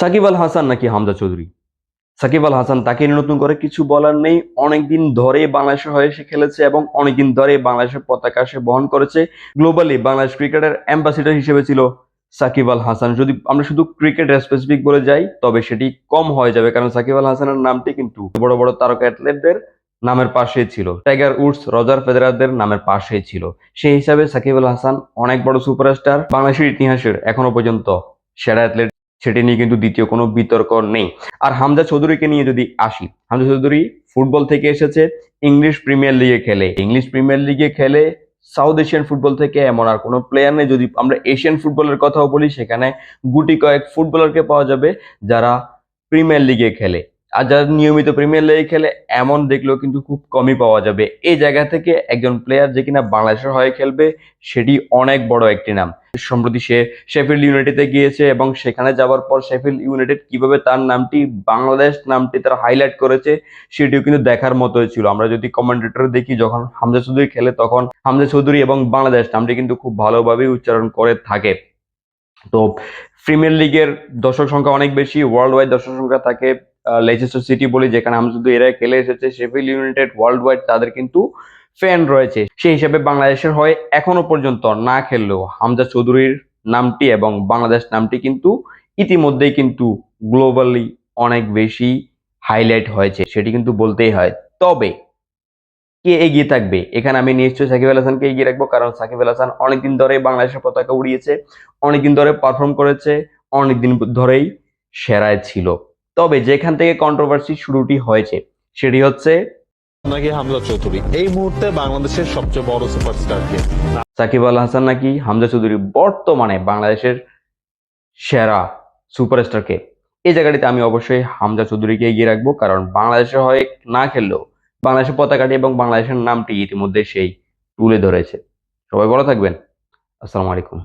সাকিব আল হাসান নাকি হামজা চৌধুরী? সাকিব আল হাসান তাকে নতুন করে কিছু বলার নেই। অনেকদিন ধরে বাংলাদেশের হয়ে সে খেলেছে এবং অনেকদিন ধরে বাংলাদেশের পতাকা সে বহন করেছে। গ্লোবালি বাংলাদেশ ক্রিকেটের অ্যাম্বাসিডার হিসেবে ছিল সাকিব আল হাসান। যদি আমরা শুধু ক্রিকেট স্পেসিফিক বলে যাই, তবে সেটি কম হয়ে যাবে কারণ সাকিব আল হাসানের নামটি কিন্তু বড় বড় তারকা অ্যাথলেটদের নামের পাশে ছিল। টাইগার উডস রজার ফেদেরারদের নামের পাশে ছিল। সেই হিসাবে সাকিব আল হাসান অনেক বড় সুপারস্টার বাংলাদেশের ইতিহাসের এখনও পর্যন্ত সেরা অ্যাথলেট সেটি নিয়ে কিন্তু দ্বিতীয় কোনো বিতর্ক নেই। আর হামজা চৌধুরীকে নিয়ে যদি আসি, হামজা চৌধুরী ফুটবল থেকে এসেছে, ইংলিশ প্রিমিয়ার লিগে খেলে। ইংলিশ প্রিমিয়ার লিগে খেলে সাউথ এশিয়ান ফুটবল থেকে এমন আর কোনো প্লেয়ার নেই। যদি আমরা এশিয়ান ফুটবলের কথাও বলি, সেখানে গুটি কয়েক ফুটবলারকে পাওয়া যাবে যারা প্রিমিয়ার লিগে খেলে। আর যারা নিয়মিত প্রিমিয়ার লিগে খেলে, এমন দেখলেও কিন্তু খুব কমই পাওয়া যাবে। এই জায়গা থেকে একজন প্লেয়ার যে কিনা বাংলাদেশের হয়ে খেলবে, সেটি অনেক বড় একটি নাম। সম্প্রতি সে শেফিল্ড ইউনাইটেডে গিয়েছে এবং সেখানে যাওয়ার পর শেফিল্ড ইউনাইটেড কীভাবে তার নামটি, বাংলাদেশ নামটি তারা হাইলাইট করেছে, সেটিও কিন্তু দেখার মতোই ছিল। আমরা যদি কমেন্টেটর দেখি, যখন হামজা চৌধুরী খেলে, তখন হামজা চৌধুরী এবং বাংলাদেশ নামটি কিন্তু খুব ভালোভাবেই উচ্চারণ করে থাকে। তো প্রিমিয়ার লিগের দর্শক সংখ্যা অনেক বেশি ওয়ার্ল্ড ওয়াইড দর্শক সংখ্যা থাকে। লেচেস্টার সিটি বলি, যেখানে হামজা শুধু এরা খেলে এসেছে শেফিল্ড ইউনাইটেড ওয়ার্ল্ড ওয়াইড তাদের কিন্তু ফ্যান রয়েছে। সেই হিসাবে বাংলাদেশের হয়ে এখনও পর্যন্ত না খেললেও হামজা চৌধুরীর নামটি এবং বাংলাদেশ নামটি কিন্তু ইতিমধ্যেই কিন্তু গ্লোবালি অনেক বেশি হাইলাইট হয়েছে, সেটি কিন্তু বলতেই হয়। তবে কে এগিয়ে থাকবে? এখানে আমি নিশ্চয়ই সাকিব আল হাসানকে এগিয়ে রাখব, কারণ সাকিব আল হাসান অনেকদিন ধরে বাংলাদেশের পতাকা উড়িয়েছে, অনেকদিন ধরে পারফর্ম করেছে, অনেকদিন ধরেই সেরায় ছিল। তবে যেখান থেকে কন্ট্রোভার্সি শুরুটি হয়েছে সেটি হচ্ছে নাকি হামজা চৌধুরী। এই মুহূর্তে বাংলাদেশের সবচেয়ে বড় সুপারস্টার কে? সাকিব আল হাসান নাকি হামজা চৌধুরী বর্তমানে বাংলাদেশের সেরা সুপারস্টারকে এই জায়গাটিতে আমি অবশ্যই হামজা চৌধুরীকে এগিয়ে রাখব কারণ বাংলাদেশের হয়ে না খেললেও বাংলাদেশের পতাকাটি এবং বাংলাদেশের নামটি ইতিমধ্যে সেই তুলে ধরেছে। সবাই ভালো থাকবেন। আসসালামু আলাইকুম।